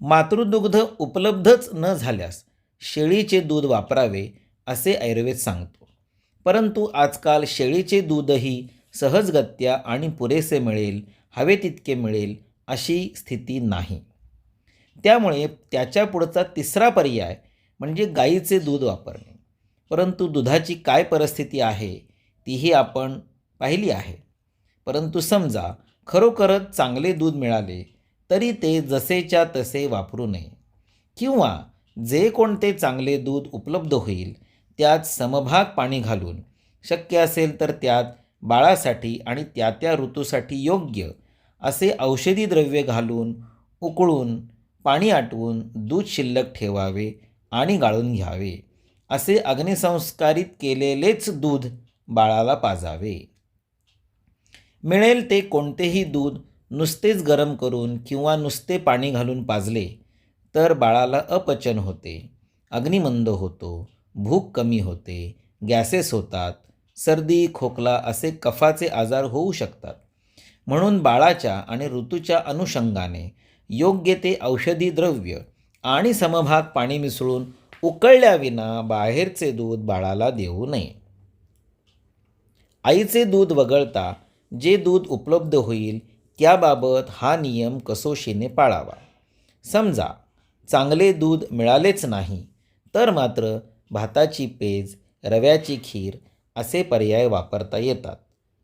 मातृदुग्ध उपलब्धच न झाल्यास शेळीचे दूध वापरावे असे आयुर्वेद सांगतो. परंतु आजकाल शेळीचे दूधही सहजगत्या आणि पुरेसे मिळेल हवे तितके मिळेल अशी स्थिती नाही. त्यामुळे त्याच्या पुढचा तिसरा पर्याय म्हणजे गाईचे दूध वापरणे. परंतु दुधाची काय परिस्थिती आहे तीही आपण पाहिली आहे. परंतु समजा खरोखरच चांगले दूध मिळाले तरी ते जसेच्या तसे वापरू नये. किंवा जे कोणते चांगले दूध उपलब्ध होईल त्यात समभाग पाणी घालून शक्य असेल तर त्यात बाळासाठी आणि त्या त्या ऋतूसाठी योग्य असे औषधी द्रव्य घालून उकळून पाणी आटवून दूध शिल्लक ठेवावे आणि गाळून घ्यावे. असे अग्निसंस्कारित केलेलेच दूध बाळाला पाजावे. मिळेल ते कोणतेही दूध नुसतेच गरम करून किंवा नुसते पाणी घालून पाजले तर बाळाला अपचन होते. अग्निमंद होतो भूक कमी होते गॅसेस होतात सर्दी खोकला असे कफाचे आजार होऊ शकतात. म्हणून बाळाच्या आणि ऋतूच्या अनुषंगाने योग्य ते औषधी द्रव्य आणि समभाग पाणी मिसळून उकळल्याविना बाहेरचे दूध बाळाला देऊ नये. आईचे दूध वगळता जे दूध उपलब्ध होईल त्याबाबत हा नियम कसोशीने पाळावा. समजा चांगले दूध मिळालेच नाही तर मात्र भाताची पेज रव्याची खीर असे पर्याय वापरता येतात.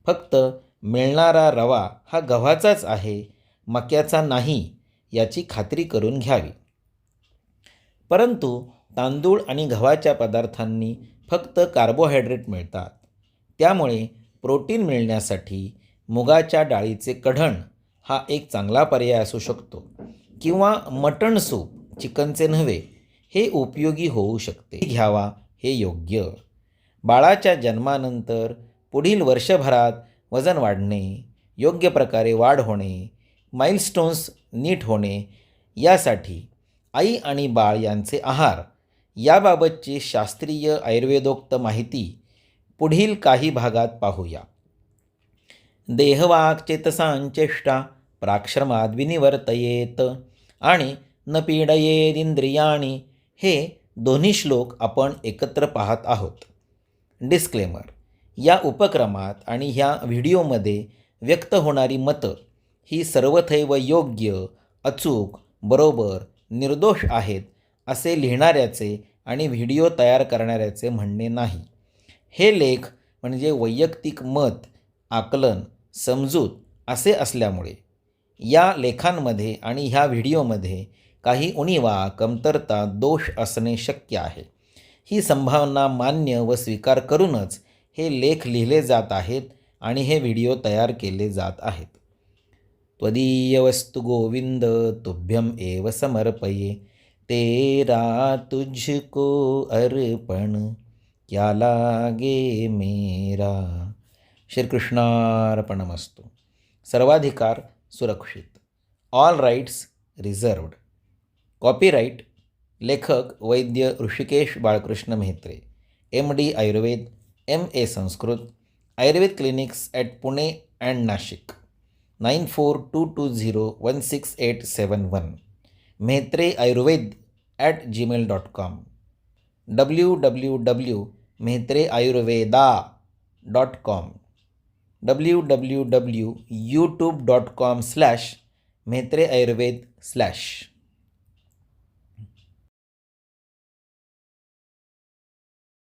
फक्त मिळणारा रवा हा गव्हाचाच आहे मक्याचा नाही याची खात्री करून घ्यावी. परंतु तांदूळ आणि गव्हाच्या पदार्थांनी फक्त कार्बोहायड्रेट मिळतात. त्यामुळे प्रोटीन मिळण्यासाठी मुगाच्या डाळीचे कढण हा एक चांगला पर्याय असू शकतो. किंवा मटण सूप चिकनचे नव्हे हे उपयोगी होऊ शकते. घ्यावा हे योग्य. बाळाच्या जन्मानंतर पुढील वर्षभरात वजन वाढणे योग्य प्रकारे वाढ होणे माइलस्टोन्स नीट होणे यासाठी आई आणि बाळ यांचे आहार याबाबतची शास्त्रीय आयुर्वेदोक्त माहिती पुढील काही भागात पाहूया. देहवाक चेतसांचेष्टा विनिवर्तयेत आणि न पीडयेदिंद्रियाणी हे दोन्ही श्लोक आपण एकत्र पाहत आहोत. डिस्क्लेमर या उपक्रमात आणि ह्या व्हिडिओमध्ये व्यक्त होणारी मतं ही सर्वथैव योग्य अचूक बरोबर निर्दोष आहेत असे लिहिणाऱ्याचे आणि व्हिडिओ तयार करणाऱ्याचे म्हणणे नाही. हे लेख म्हणजे वैयक्तिक मत आकलन समजूत असे असल्यामुळे या लेखांमध्ये आणि ह्या व्हिडिओमध्ये काही उणीवा कमतरता दोष असणे शक्य आहे. ही संभावना मान्य व स्वीकार करूनच हे लेख लिहिले जात आहेत आणि हे व्हिडिओ तयार केले जात आहेत. त्वदीय वस्तु गोविंद तुभ्यम एव समर्पये तेरा तुझको अर्पण क्या लागे मेरा? श्रीकृष्णार्पणमस्तु. सर्वाधिकार सुरक्षित. ऑल राईट्स रिझर्वड कॉपीराईट लेखक वैद्य Hrishikesh Balkrishna Mehatre. M D Ayurveda M A Sanskrit Ayurveda clinics at Pune and Nashik. Nine four two two zero one six eight seven one Mehatre Ayurveda at Gmail dot com W W W Mehatre Ayurveda dot com W W W YouTube dot com slash Mehatre Ayurveda slash